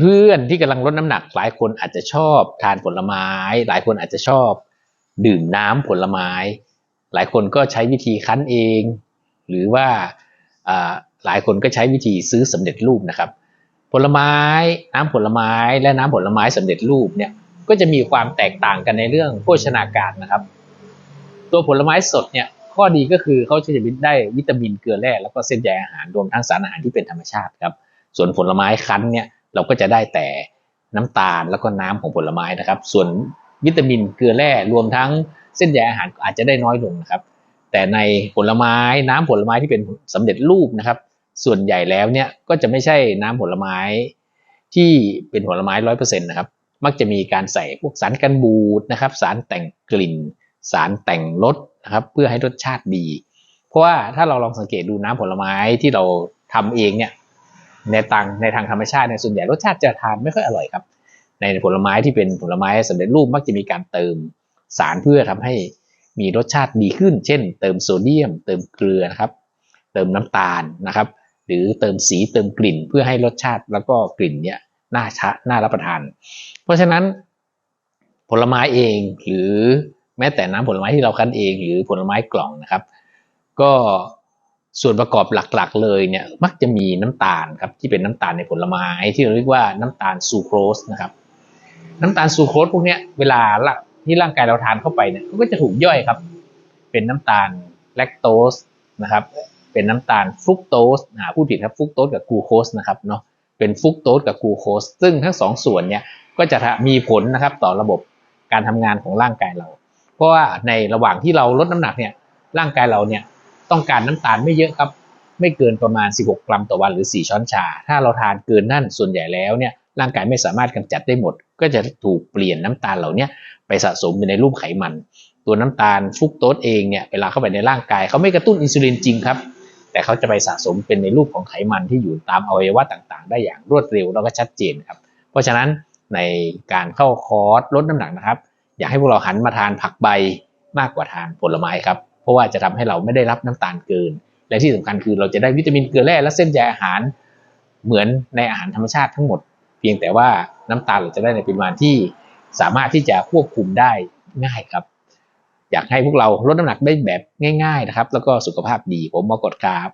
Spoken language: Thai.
เพื่อนๆที่กำลังลดน้ำหนัก หลายคนอาจจะชอบทานผลไม้ หลายคนอาจจะชอบ ดื่มน้ำผลไม้ หลายคนก็ใช้วิธีคั้นเอง หรือว่าอ่าหลายคนก็ใช้วิธีซื้อสำเร็จรูปนะครับ ผลไม้น้ำผลไม้และน้ำผลไม้สำเร็จรูปเนี่ยก็จะมีความแตกต่างกันในเรื่องโภชนาการนะครับ ตัวผลไม้สดเนี่ยข้อดีก็คือเขาจะได้วิตามินเกลือแร่แล้วก็เส้นใยอาหารรวมทั้งสารอาหารที่เป็นธรรมชาติครับ ส่วนผลไม้คั้นเนี่ย เราก็จะได้แต่น้ำตาลแล้วก็น้ำของผลไม้นะครับ ส่วนวิตามินเกลือแร่รวมทั้งเส้นใยอาหารอาจจะได้น้อยลงนะครับ แต่ในผลไม้น้ำผลไม้ที่เป็นสำเร็จรูปนะครับ ส่วนใหญ่แล้วเนี่ยก็จะไม่ใช่น้ำผลไม้ที่เป็นผลไม้ร้อยเปอร์เซ็นต์นะครับ มักจะมีการใส่พวกสารกันบูดนะครับ สารแต่งกลิ่น สารแต่งรสนะครับเพื่อให้รสชาติดี เพราะว่าถ้าเราลองสังเกตดูน้ำผลไม้ที่เราทำเองเนี่ย ในทางในทางธรรมชาติเนี่ยส่วนใหญ่รสชาติจะทานไม่ค่อยอร่อยครับ ในผลไม้ที่เป็นผลไม้สำเร็จรูปมักจะมีการเติมสารเพื่อทำให้มีรสชาติดีขึ้น เช่น เติมโซเดียม เติมเกลือนะครับ เติมน้ำตาลนะครับ หรือเติมสีเติมกลิ่นเพื่อให้รสชาติแล้วก็กลิ่นเนี่ยน่าชะน่ารับประทาน เพราะฉะนั้นผลไม้เองหรือแม้แต่น้ำผลไม้ที่เราคั้นเอง หรือผลไม้กล่องนะครับ ก็ ส่วนประกอบหลักๆ เลยเนี่ยมักจะมีน้ำตาลครับที่เป็นน้ำตาลในผลไม้ที่เราเรียกว่าน้ำตาลซูโครสนะครับน้ำตาลซูโครสพวกเนี้ยเวลาลที่ร่างกายเราทานเข้าไปเนี่ยก็จะถูกย่อยครับ เป็นน้ำตาลแลคโตสนะครับเป็นน้ำตาลฟรุกโตสอ่าพูดผิดครับฟรุกโตสกับกูโคสนะครับเนาะเป็นฟรุกโตสกับกูโคสซึ่งทั้งสองส่วนเนี่ยก็จะมีผลนะครับต่อระบบการทำงานของร่างกายเรา เพราะว่าในระหว่างที่เราลดน้ำหนักเนี่ยร่างกายเราเนี่ย ต้องการน้ำตาลไม่เยอะครับ ไม่เกินประมาณ 16 กรัมต่อวันหรือ 4 ช้อนชา ถ้าเราทานเกินนั่นส่วนใหญ่แล้วเนี่ยร่างกายไม่สามารถกำจัดได้หมด ก็จะถูกเปลี่ยนน้ำตาลเหล่านี้ไปสะสมในรูปไขมัน ตัวน้ำตาลฟุกโตสเองเนี่ยเวลาเข้าไปในร่างกายเขาไม่กระตุ้นอินซูลินจริงครับ แต่เขาจะไปสะสมเป็นในรูปของไขมันที่อยู่ตามอวัยวะต่างๆ ได้อย่างรวดเร็วแล้วก็ชัดเจนครับ เพราะฉะนั้นในการเข้าคอร์สลดน้ำหนักนะครับ อยากให้พวกเราหันมาทานผักใบมากกว่าทานผลไม้ครับ เพราะว่าจะทำให้เราไม่ได้รับน้ำตาลเกิน และที่สำคัญคือเราจะได้วิตามินเกลือแร่และเส้นใยอาหารเหมือนในอาหารธรรมชาติทั้งหมด เพียงแต่ว่าน้ำตาลเราจะได้ในปริมาณที่สามารถที่จะควบคุมได้ง่ายครับ อยากให้พวกเราลดน้ำหนักได้แบบง่าย ๆนะครับ แล้วก็สุขภาพดีผมมากดครับ